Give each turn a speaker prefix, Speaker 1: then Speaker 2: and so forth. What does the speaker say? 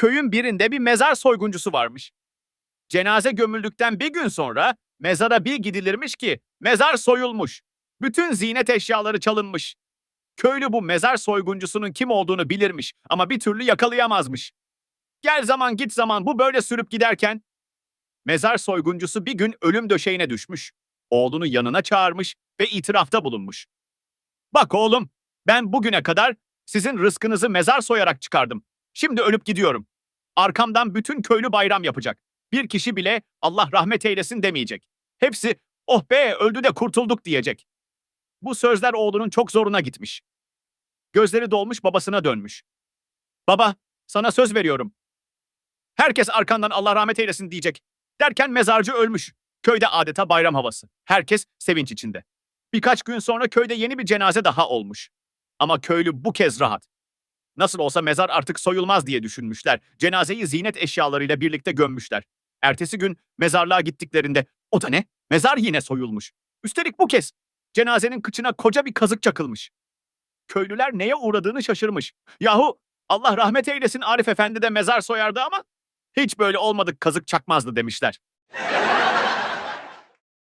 Speaker 1: Köyün birinde bir mezar soyguncusu varmış. Cenaze gömüldükten bir gün sonra mezara bir gidilirmiş ki mezar soyulmuş. Bütün ziynet eşyaları çalınmış. Köylü bu mezar soyguncusunun kim olduğunu bilirmiş ama bir türlü yakalayamazmış. Gel zaman git zaman bu böyle sürüp giderken mezar soyguncusu bir gün ölüm döşeğine düşmüş. Oğlunu yanına çağırmış ve itirafta bulunmuş. Bak oğlum, ben bugüne kadar sizin rızkınızı mezar soyarak çıkardım. Şimdi ölüp gidiyorum. Arkamdan bütün köylü bayram yapacak. Bir kişi bile Allah rahmet eylesin demeyecek. Hepsi oh be öldü de kurtulduk diyecek. Bu sözler oğlunun çok zoruna gitmiş. Gözleri dolmuş babasına dönmüş. Baba, sana söz veriyorum. Herkes arkandan Allah rahmet eylesin diyecek. Derken mezarcı ölmüş. Köyde adeta bayram havası. Herkes sevinç içinde. Birkaç gün sonra köyde yeni bir cenaze daha olmuş. Ama köylü bu kez rahat. Nasıl olsa mezar artık soyulmaz diye düşünmüşler. Cenazeyi ziynet eşyalarıyla birlikte gömmüşler. Ertesi gün mezarlığa gittiklerinde o da ne? Mezar yine soyulmuş. Üstelik bu kez cenazenin kıçına koca bir kazık çakılmış. Köylüler neye uğradığını şaşırmış. Yahu Allah rahmet eylesin Arif Efendi de mezar soyardı ama hiç böyle olmadık kazık çakmazdı demişler.